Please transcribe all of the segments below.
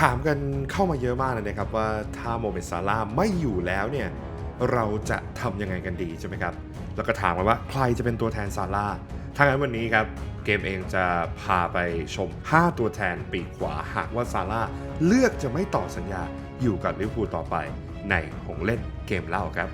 ถามกันเข้ามาเยอะมากเลยนะครับว่าถ้าโมเมซาร่าไม่อยู่แล้วเนี่ยเราจะทำยังไงกันดีใช่ไหมครับ แล้วก็ถามกันว่าใครจะเป็นตัวแทนซาร่าถ้างั้นวันนี้ครับเกมเองจะพาไปชม 5 ตัวแทนปีกขวาหากว่าซาร่าเลือกจะไม่ต่อสัญญาอยู่กับลิเวอร์พูลต่อไปในหงเล่นเกมเล่าครับ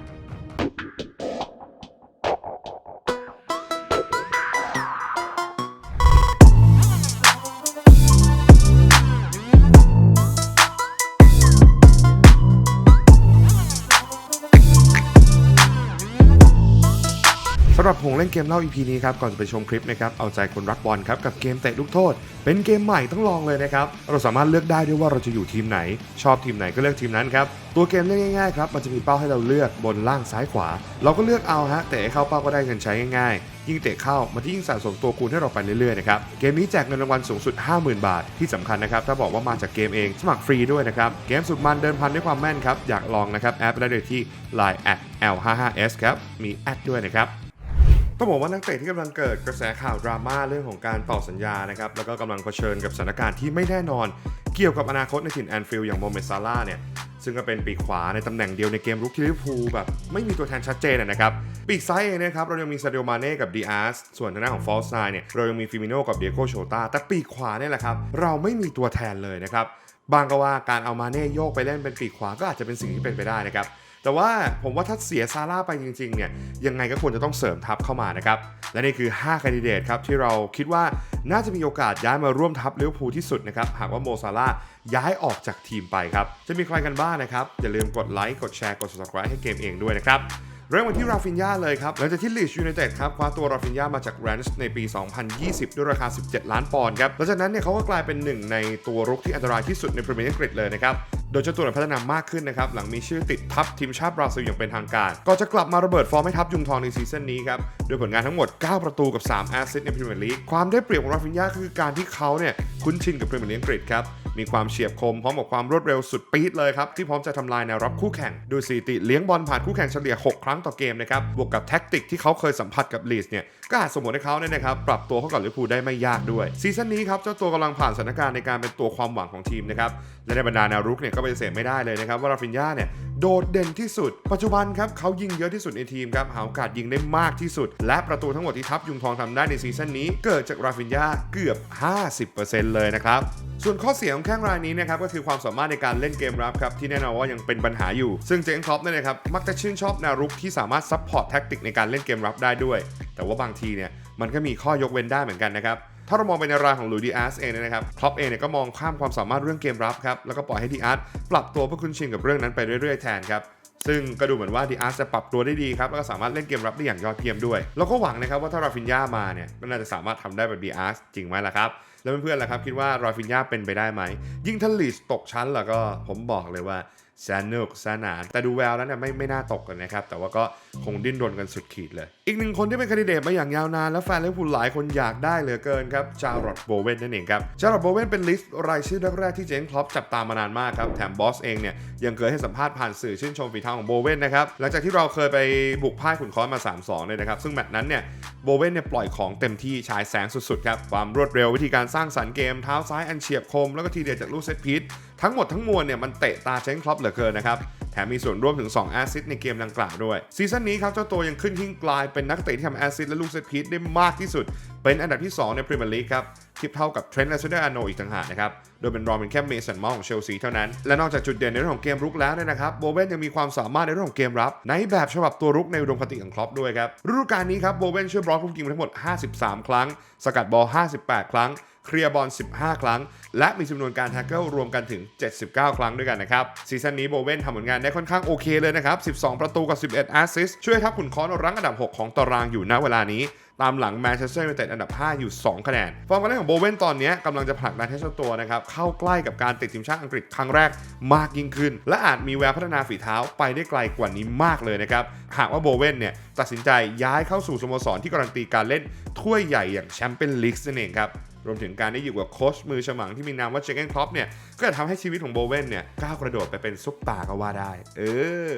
ล่นเกมเล่า EP นี้ครับก่อนจะไปชมคลิปนะครับเอาใจคนรักบอลครับกับเกมเตะลูกโทษ เป็นเกมใหม่ต้องลองเลยนะครับเราสามารถเลือกได้ด้วยว่าเราจะอยู่ทีมไหน ชอบทีมไหนก็เลือกทีมนั้นครับตัวเกมเล่นง่ายๆครับมันจะมีเป้าให้เราเลือกบนล่างซ้ายขวา เราก็เลือกเอาฮะเตะเข้าเป้าก็ได้เงินใช้ง่ายๆ ยิ่งเตะเข้ามันจะยิ่งสะสมตัวคูณให้เราไปเรื่อยๆนะครับเกมนี้แจกเงินรางวัลสูงสุด 50,000 บาท ที่สำคัญนะครับถ้าบอกว่ามาจากเกมเองสมัครฟรีด้วยนะครับเกมสุดมันเดินพันด้วยความแม่นครับอยากลองนะครับแอปได้เลยที่ Line @l55s ครับมีแอดด้วยนะครับ ต้องบอกว่านักเตะที่กำลังเกิดกระแสข่าวดราม่าเรื่องของการต่อสัญญานะครับแล้วก็กำลังเผชิญกับสถานการณ์ที่ไม่แน่นอน เกี่ยวกับอนาคตในถิ่นแอนฟิลด์อย่างโมเมซาร่าเนี่ยซึ่งก็เป็นปีกขวาในตำแหน่งเดียวในเกมรุกที่ลิเวอร์พูลแบบไม่มีตัวแทนชัดเจนนะครับปีกซ้ายเองนะครับเรายังมีซาดิโอมาเน่กับดีอาร์สส่วนทางด้านของฟอลส์ไนเนี่ยเรายังมีฟิมิโนกับเดียโกโชตาแต่ปีกขวาเนี่ยแหละครับเราไม่มีตัวแทนเลยนะครับบางก็ว่าการเอามาเน่โยกไปเล่นเป็นปีกขวาก็อาจจะเป็นสิ่งที่เป็นไปได้นะครับ แต่ว่าผมว่าถ้าเสียซาร่าไปจริงๆเนี่ยยังไงก็ควรจะต้องเสริมทัพเข้ามานะครับ และนี่คือ 5คนดิเดตครับที่เราคิดว่าน่าจะมีโอกาสย้ายมาร่วมทัพลิเวอร์พูลที่สุดนะครับ หากว่าโมซาร่าย้ายออกจากทีมไปครับ จะมีใครกันบ้างนะครับ อย่าลืมกดไลค์กดแชร์กด subscribe ให้เกมเองด้วยนะครับเริ่มกันที่ราฟินยาเลยครับ หลังจากที่ลีชยูไนเต็ดครับคว้าตัวราฟินยามาจากแรนช์ในปี 2020 ด้วยราคา 17 ล้านปอนด์ครับหลังจากนั้นเนี่ยเขาก็กลายเป็นหนึ่งในตัวรุกที่อันตรายที่สุดในพรีเมียร์ลีกอังกฤษเลยนะครับ โดยเจ้าตัวพัฒนามากขึ้นนะครับหลังมีชื่อติดทัพทีมชาติบราซิลอย่างเป็นทางการ ก็จะกลับมาระเบิดฟอร์มให้ทัพยุงทองในซีซั่นนี้ครับโดยผลงานทั้งหมด 9 ประตูกับ 3 แอสซิสต์ในพรีเมียร์ลีกความได้เปรียบของราฟินยาคือการที่เขาเนี่ยคุ้นชินกับพรีเมียร์ลีกอังกฤษครับ มีความเฉียบคมพร้อมกับความรวดเร็วสุดปี๊ดเลยครับ ที่พร้อมจะทำลายแนวรับคู่แข่ง โดยสถิติเลี้ยงบอลผ่านคู่แข่งเฉลี่ย 6 ครั้งต่อเกมนะครับ บวกกับแท็กติกที่เขาเคยสัมผัสกับลีสเนี่ย ก็อาจสมมติให้เขาเนี่ยนะครับปรับตัวเข้ากับลิเวอร์พูลได้ไม่ยากด้วย ซีซั่นนี้ครับเจ้าตัวกำลังผ่านสถานการณ์ในการเป็นตัวความหวังของทีมนะครับ และในบรรดาแนวรุกเนี่ยก็ปฏิเสธไม่ได้เลยนะครับว่าราฟินยาเนี่ยโดดเด่นที่สุด ปัจจุบันครับเขายิงเยอะที่สุดในทีมครับหาโอกาสยิงได้มากที่สุด และประตูทั้งหมดที่ทัพยุงทองทำได้ในซีซั่นนี้ เกิดจากราฟินยาเกือบ 50%เลยนะครับ ส่วนข้อเสียของแข้งรายนี้นะครับก็คือความสามารถในการเล่นเกมรับครับที่แน่นอนว่ายังเป็นปัญหาอยู่ ซึ่งเจงครอปเนี่ยนะครับมักจะชื่นชอบแนวรุกที่สามารถซัพพอร์ตแท็กติกในการเล่นเกมรับได้ด้วย แต่ว่าบางทีเนี่ยมันก็มีข้อยกเว้นได้เหมือนกันนะครับถ้าเรามองไปในรายของลูดีอาร์สเองนะครับครอปเองเนี่ยก็มองข้ามความสามารถเรื่องเกมรับครับแล้วก็ปล่อยให้ดีอาร์สปรับตัวเพื่อคุ้นชินกับเรื่องนั้นไปเรื่อยๆแทนครับซึ่งก็ดูเหมือนว่าดีอาร์จะปรับตัวได้ดีครับ แล้วก็สามารถเล่นเกมรับได้อย่างยอดเยี่ยมด้วยเราก็หวังนะครับว่าถ้าราฟินยามาเนี่ยก็น่าจะสามารถทำได้แบบดีอาร์จริงไหมล่ะครับ แล้วเพื่อนๆล่ะครับคิดว่าราฟินยาเป็นไปได้ไหม ยิ่งถ้าลีสตกชั้นแล้วก็ผมบอกเลยว่า สนุกสนาน แต่ดูแววแล้วเนี่ยไม่ไม่น่าตกกันนะครับ แต่ว่าก็คงดิ้นรนกันสุดขีดเลย อีกหนึ่งคนที่เป็นคนดิเดตมาอย่างยาวนาน และแฟนลิเวอร์พูลหลายคนอยากได้เหลือเกินครับจารอดโบเวนนั่นเองครับจารอดโบเวนเป็นลิสต์รายชื่อแรกๆที่เจนคลอปจับตามมานานมากครับแถมบอสเองเนี่ยยังเคยให้สัมภาษณ์ผ่านสื่อชื่นชมฝีเท้าของโบเวนนะครับหลังจากที่เราเคยไปบุกพ่ายขุนค้อนมา 3-2เลยนะครับซึ่งแมตช์นั้นเนี่ยโบเวนเนี่ยปล่อยของเต็มที่ฉายแสงสุดๆครับความรวดเร็ววิธีการสร้างสรรค์เกมเท้าซ้ายอันเฉียบคมแล้วก็ทีเดียวจากลูกเซตพีท ทั้งหมดทั้งมวลเนี่ยมันเตะตาเจนคลอปเหลือเกินนะครับแถมมีส่วนร่วมถึง 2 แอสซิสในเกมดังกล่าวด้วย ซีซั่นนี้ครับเจ้าตัวยังขึ้นทิ้งกลายเป็นนักเตะที่ทำแอสซิสและลูกเซตพีทได้มากที่สุด เป็นอันดับที่ 2 ในพรีเมียร์ลีกครับเทียบเท่ากับเทรนต์และเซเดอร์อาโนอีกต่างหากนะครับ โดยเป็นรองเป็นแค่เมสันมาส์ของเชลซีเท่านั้น และนอกจากจุดเด่นในเรื่องของเกมรุกแล้วเนี่ยนะครับ โบเวนยังมีความสามารถในเรื่องของเกมรับ ในแบบฉบับตัวรุกในอุดมคติของครอปด้วยครับ ฤดูกาลนี้ครับ โบเวนช่วยบล็อกลูกยิงทั้งหมด 53 ครั้ง สกัดบอล 58 ครั้ง เคลียร์บอล 15 ครั้ง และมีจำนวนการแท็กเกิลรวมกันถึง 79 ครั้งด้วยกันนะครับซีซั่นนี้โบเวนทำผลงานได้ค่อนข้างโอเคเลยนะครับ 12 ประตูกับ 11แอสซิสต์ช่วยทัพขุนค้อนรั้งอันดับ 6 ของตารางอยู่ณเวลานี้ตามหลังแมนเชสเตอร์ยูไนเต็ดอันดับ 5 อยู่ 2 คะแนน ฟอร์มการเล่นของโบเวนตอนนี้กำลังจะผลักดันให้เจ้าตัวนะครับ เข้าใกล้กับการติดทีมชาติอังกฤษครั้งแรกมากยิ่งขึ้น และอาจมีแววพัฒนาฝีเท้าไปได้ไกลกว่านี้มากเลยนะครับ หากว่าโบเวนเนี่ย ตัดสินใจย้ายเข้าสู่สโมสรที่การันตีการเล่นถ้วยใหญ่อย่างแชมเปี้ยนลีกนั่นเองครับ รวมถึงการได้อยู่กับโค้ชมือฉมังที่มีนามว่าเจเกนครอปเนี่ย ก็จะทำให้ชีวิตของโบเวนเนี่ยก้าวกระโดดไปเป็นซุปตาร์ก็ว่าได้ เออ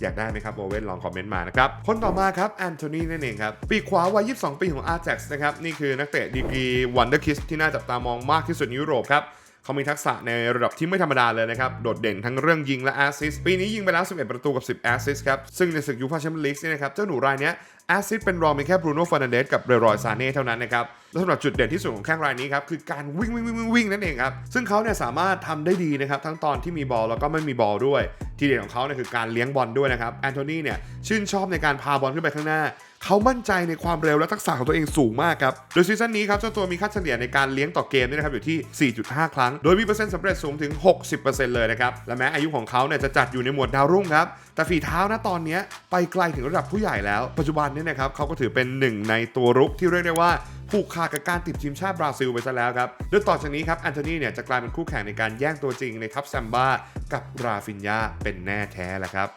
อยากได้ไหมครับโบเวนลองคอมเมนต์มานะครับ คนต่อมาครับแอนโทนีนั่นเองครับ ปีขวาวัย 22 ปีของอาร์แจ็กซ์นะครับ นี่คือนักเตะดีกรีวันเดอร์คิสที่น่าจับตามองมากที่สุดในยุโรปครับ เขามีทักษะในระดับที่ไม่ธรรมดาเลยนะครับ โดดเด่นทั้งเรื่องยิงและแอสซิสปีนี้ยิงไปแล้ว 11 ประตูกับ 10 แอสซิสครับ ซึ่งในศึกยูฟ่าแชมเปี้ยนลีกเนี่ยนะครับ เจ้าหนูรายเนี้ยแอสซิสเป็นรองมีแค่บรูโน่ฟ e ร์นันเดสกับเรรอยซาเน่เท่านั้นนะครับ และสำหรับจุดเด่นที่สุดของแข้งรายนี้ครับ คือการวิ่งวิ่งวิ่งวิ่งนั่นเองครับ ซึ่งเขาเนี่ยสามารถทำได้ดีนะครับ ทั้งตอนที่มีบอลแล้วก็ไม่มีบอลด้วย ทีเด็ดของเขาเนี่ยคือการเลี้ยงบอลด้วยนะครับแอนโทนีเนี่ยชื่นชอบในการพาบอลขึ้นไปข้างหน้า เขามั่นใจในความเร็วและทักษะของตัวเองสูงมากครับ โดยซีซั่นนี้ครับเจ้าตัวมีค่าเฉลี่ยในการเลี้ยงต่อเกมนี่ยนะครับอยู่ที่ 4.5 ครั้ง โดยมีเปอร์เซ็นต์สำเร็จสูงถึง 60%เลยนะครับ และแม้อายุของเขาเนี่ยจะจัดอยู่ในหมวดดาวรุ่งครับ แต่ฝีเท้านะตอนนี้ไปไกลถึงระดับผู้ใหญ่แล้ว ปัจจุบันเนี่ยนะครับเขาก็ถือเป็นหนึ่งในตัวรุกที่เรียกได้ว่า ผูกขาดกับการติดทีมชาติบราซิลไปซะแล้วครับโดยต่อจากนี้ครับแอนโทนีเนี่ยจะกลายเป็นคู่แข่งในการแย่งตัวจริงในทัพแซมบ้ากับราฟินยาเป็นแน่แท้แหละครับ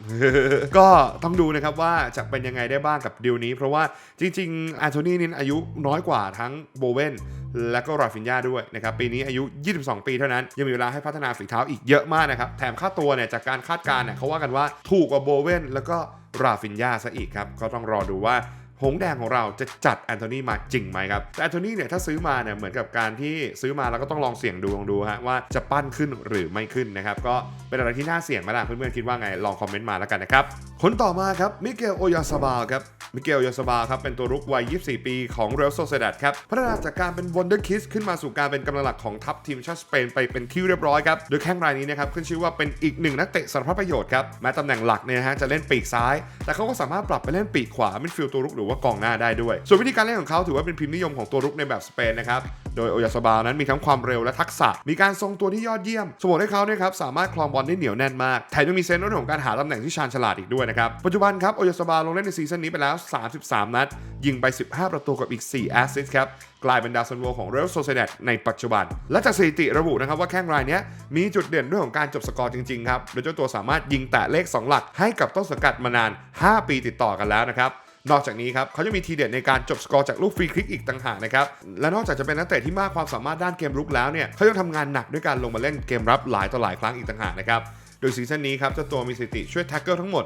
ก็ต้องดูนะครับว่าจะเป็นยังไงได้บ้างกับดีลนี้ เพราะว่าจริงๆแอนโทนีนี่อายุน้อยกว่าทั้งโบเวนและก็ราฟินยาด้วยนะครับปีนี้อายุ 22 ปีเท่านั้น ยังมีเวลาให้พัฒนาฝีเท้าอีกเยอะมากนะครับ แถมค่าตัวเนี่ยจากการคาดการณ์เนี่ยเขาว่ากันว่าถูกกว่าโบเวนแล้วก็ราฟินยาซะอีกครับ ก็ต้องรอดูว่า หงแดงของเราจะจัดแอนโทนีมาจริงไหมครับ แต่แอนโทนีเนี่ยถ้าซื้อมาเนี่ยเหมือนกับการที่ซื้อมาแล้วก็ต้องลองเสี่ยงดูลองดูฮะว่าจะปั้นขึ้นหรือไม่ขึ้นนะครับ ก็เป็นอะไรที่น่าเสี่ยงไหมล่ะเพื่อนๆคิดว่าไงลองคอมเมนต์มาแล้วกันนะครับคนต่อมาครับมิเกลโอยาซาบาลครับมิเกลโอยาซาบาลครับเป็นตัวรุกวัย 24 ปีของเรอัลโซเซดัดครับพัฒนาจากการเป็นว o นเดอร์คิสขึ้นมาสู่การเป็นกำลังหลักของทัพทีมชาติสเปนไปเป็นที่เรียบร้อยครับ โดยแข้งรายนี้นะครับขึ้นชื่อว่าเป็นอีกหนึ่งนักเตะสารพัดประโยชน์ครับแม้ตำแหน่งหลักเนี่ยนะฮะจะเล่นปีกซ้าย แต่เขาก็สามารถปรับไปเล่นปีกขวามิดฟิลด์ตัวรุกหรือว่ากองหน้าได้ด้วย ส่วนวิธีการเล่นของเขาถือว่าเป็นพิมพ์นิยมของตัวรุกในแบบสเปนนะครับ โดยโอยาซาบาลนั้นมีทั้งความเร็วและทักษะ มีการทรงตัวที่ยอดเยี่ยม สมมติให้เขาเนี่ยครับสามารถคลองบอลได้เหนียวแน่นมาก แถมยังมีเซนส์เรื่องของการหาตำแหน่งที่ชาญฉลาดอีกด้วยนะครับ ปัจจุบันครับโอยาซาบาลลงเล่นในซีซั่นนี้ไปแล้ว 33 นัด ยิงไป 15 ประตูกับอีก 4 แอสซิสต์ครับกลายเป็นดาวซันโวของเรอัลโซเซเดตในปัจจุบัน และจากสถิติระบุนะครับว่าแข้งรายนี้มีจุดเด่นเรื่องของการจบสกอร์จริงๆครับ โดยเจ้าตัวสามารถยิงแตะเลข 2 หลักให้กับต้นสังกัดมานาน 5 ปีติดต่อกันแล้วนะครับ นอกจากนี้ครับเขาจะมีทีเด็ดในการจบสกอร์จากลูกฟรีคิกอีกต่างหากนะครับ และนอกจากจะเป็นนักเตะที่มากความสามารถด้านเกมรุกแล้วเนี่ยเขายังทำงานหนักด้วยการลงมาเล่นเกมรับหลายต่อหลายครั้งอีกต่างหากนะครับโดยซีซั่นนี้ครับเจ้าตัวมีสถิติช่วยแท็กเกิลทั้งหมด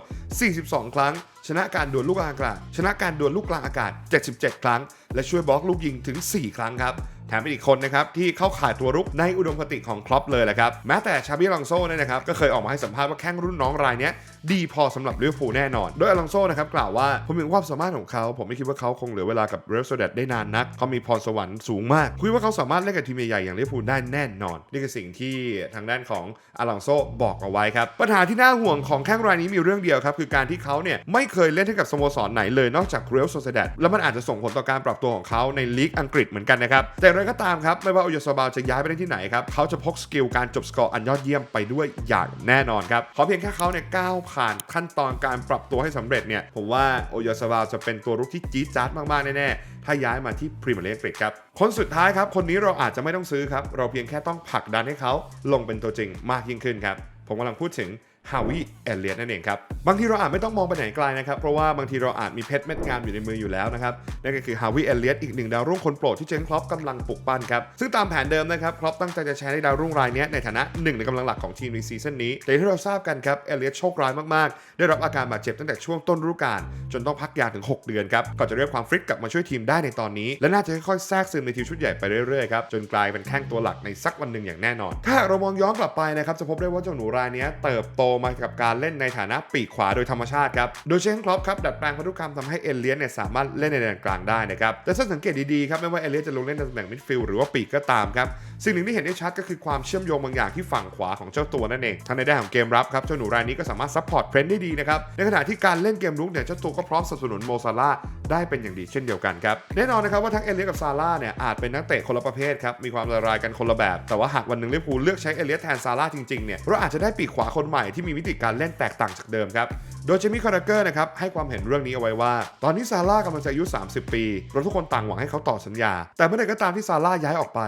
42 ครั้ง ชนะการดวลลูกกลางอากาศ ชนะการดวลลูกกลางอากาศ 77 ครั้ง และช่วยบล็อกลูกยิงถึง 4 ครั้งครับ แถมเป็นอีกคนนะครับที่เข้าข่ายตัวรุกในอุดมคติของครอปเลยแหละครับแม้แต่ชาบิอลองโซ่เนี่ยนะครับก็เคยออกมาให้สัมภาษณ์ว่าแข้งรุ่นน้องรายนี้ดีพอสำหรับลิเวอร์พูลแน่นอน โดยอลองโซ่นะครับกล่าวว่าผมเห็นความสามารถของเขา ผมไม่คิดว่าเขาคงเหลือเวลากับเรอัลโซเดตได้นานนักเขามีพรสวรรค์สูงมากคุยว่าเขาสามารถเล่นกับทีมใหญ่ๆอย่างลิเวอร์พูลได้แน่นอน นี่คือสิ่งที่ทางด้านของอลองโซ่บอกเอาไว้ครับปัญหาที่น่าห่วงของแข้งรายนี้มีเรื่องเดียวครับคือการที่เขาเนี่ยไม่เคยเล่นให้กับสโมสรไหนเลยนอกจากเรอัลโซเดตแล้วมันอาจจะส่งผลต่อการปรับตัวของเขาในลีกอังกฤษเหมือนกันนะครับแต่ไรก็ตามครับ ไม่ว่าโอยาซาบาลจะย้ายไปได้ที่ไหนครับเขาจะพกสกิลการจบสกอร์อันยอดเยี่ยมไปด้วยอย่างแน่นอนครับขอเพียงแค่เขาเนี่ยก้าวผ่านขั้นตอนการปรับตัวให้สำเร็จเนี่ยผมว่าโอยาซาบาลจะเป็นตัวรุกที่จี๊ดจ๊าดมากๆแน่ๆถ้าย้ายมาที่พรีเมียร์ลีกอังกฤษครับคนสุดท้ายครับคนนี้เราอาจจะไม่ต้องซื้อครับเราเพียงแค่ต้องผลักดันให้เขาลงเป็นตัวจริงมากยิ่งขึ้นครับผมกำลังพูดถึง ฮาวิเอเลียนั่นเองครับบางทีเราอาจไม่ต้องมองไปไหนไกลนะครับเพราะว่าบางทีเราอาจมีเพชรเม็ดงามอยู่ในมืออยู่แล้วนะครับนั่นก็คือฮาวิเอเลียอีกหนึ่งดาวรุ่งคนโปรดที่เจนครอปกำลังปลุกปั้นครับซึ่งตามแผนเดิมนะครับครอปตั้งใจจะใช้ในดาวรุ่งรายนี้ในฐานะหนึ่งในกำลังหลักของทีมในซีซั่นนี้แต่ที่เราทราบกันครับเอเลียโชคร้ายมากๆ ได้รับอาการบาดเจ็บตั้งแต่ช่วงต้นฤดูกาลจนต้องพักยาถึง 6 เดือนครับก่อนจะเรียกความฟิตกลับมาช่วยทีมได้ในตอนนี้ และน่าจะค่อยๆแทรกซึมในทีมชุดใหญ่ไปเรื่อยๆครับจนกลายเป็นแข้งตัวหลักในสักวันหนึ่งอย่างแน่นอน ถ้าเรามองย้อนกลับไปนะครับจะพบได้ว่าเจ้าหนูรายนี้เติบโตมากับการเล่นในฐานะปีกขวาโดยธรรมชาติครับ โดยเชนครอปครับดัดแปลงพันธุกรรมทำให้เอเลียนเนี่ยสามารถเล่นในแดนกลางได้นะครับ แต่ถ้าสังเกตดีๆครับไม่ว่าเอเลียนจะลงเล่นในตำแหน่งมิดฟิลด์หรือว่าปีกก็ตามครับสิ่งหนึ่งที่เห็นได้ชัดก็คือความเชื่อมโยงบางอย่างที่ฝั่งขวาของเจ้าตัวนั่นเองทั้งในด้านของเกมรับครับเจ้าหนูรายนี้ก็สามารถซัพพอร์ตเพรนได้ดีนะครับในขณะที่การเล่นเกมรุกเนี่ยเจ้าตัวก็พร้อมสนับสนุนโมซาลา ได้เป็นอย่างดีเช่นเดียวกันครับแน่นอนนะครับว่าทั้งเอเลียสกับซาร่าเนี่ยอาจเป็นนักเตะคนละประเภทครับมีความละลายกันคนละแบบ แต่ว่าหากวันหนึ่งลิเวอร์พูลเลือกใช้เอเลียสแทนซาร่าจริงๆเนี่ยเราอาจจะได้ปีกขวาคนใหม่ที่มีวิธีการเล่นแตกต่างจากเดิมครับโดยเจมี่คาร์เกอร์นะครับให้ความเห็นเรื่องนี้เอาไว้ว่า ตอนนี้ซาร่ากำลังจะอายุ 30 ปี เราทุกคนต่างหวังให้เขาต่อสัญญา แต่เมื่อใดก็ตามที่ซาร่าย้ายออกไป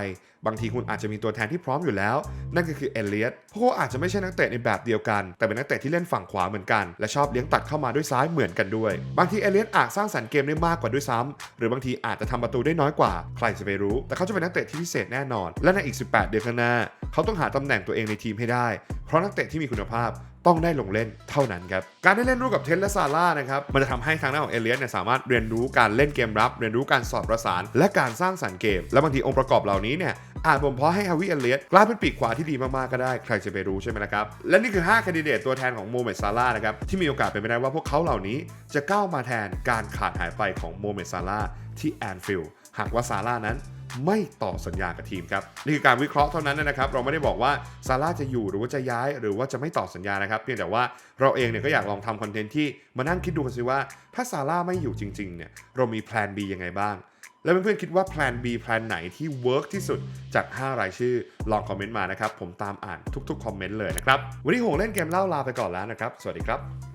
บางทีคุณอาจจะมีตัวแทนที่พร้อมอยู่แล้ว นั่นก็คือเอเลียตพวกเขาอาจจะไม่ใช่นักเตะในแบบเดียวกัน แต่เป็นนักเตะที่เล่นฝั่งขวาเหมือนกัน และชอบเลี้ยงตัดเข้ามาด้วยซ้ายเหมือนกันด้วย บางทีเอเลียตอาจสร้างสรรค์เกมได้มากกว่าด้วยซ้ำหรือบางทีอาจจะทำประตูได้น้อยกว่า ใครจะไปรู้ แต่เขาจะเป็นนักเตะที่พิเศษแน่นอน และในอีก 18 เดือนข้างหน้า เขาต้องหาตำแหน่งตัวเองในทีมให้ได้ เพราะนักเตะที่มีคุณภาพต้องได้ลงเล่นเท่านั้นครับ การได้เล่นร่วมกับเทนและซาร่านะครับมันจะทำให้ทางด้านของเอเลียสเนี่ยสามารถเรียนรู้การเล่นเกมรับ เรียนรู้การสอดประสาน และการสร้างสรรค์เกม และบางทีองค์ประกอบเหล่านี้เนี่ย อาจบ่มเพาะให้ฮาวิเอเลียตกลายเป็นปีกขวาที่ดีมากๆก็ได้ ใครจะไปรู้ใช่ไหมนะครับ และนี่คือ 5คนดิเดตตัวแทนของโมเมดซาร่านะครับ ที่มีโอกาสเป็นไปได้ว่าพวกเขาเหล่านี้จะก้าวมาแทนการขาดหายไปของโมเมดซาร่าที่แอนฟิลด์หากว่าซาร่านั้นไม่ต่อสัญญากับทีมครับ นี่คือการวิเคราะห์เท่านั้นนะครับ เราไม่ได้บอกว่าซาร่าจะอยู่หรือว่าจะย้าย หรือว่าจะไม่ต่อสัญญานะครับเพียงแต่ว่าเราเองเนี่ยก็อยากลองทำคอนเทนต์ที่มานั่งคิดดูกันสิว่า ถ้าซาร่าไม่อยู่จริงๆเนี่ยเรามีแพลน B ยังไงบ้าง แล้วเพื่อนๆคิดว่าแพลน B แพลนไหนที่เวิร์กที่สุดจาก 5 รายชื่อ ลองคอมเมนต์มานะครับ ผมตามอ่านทุกๆ คอมเมนต์เลยนะครับ วันนี้หงเล่นเกมเล่าลาไปก่อนแล้วนะครับ สวัสดีครับ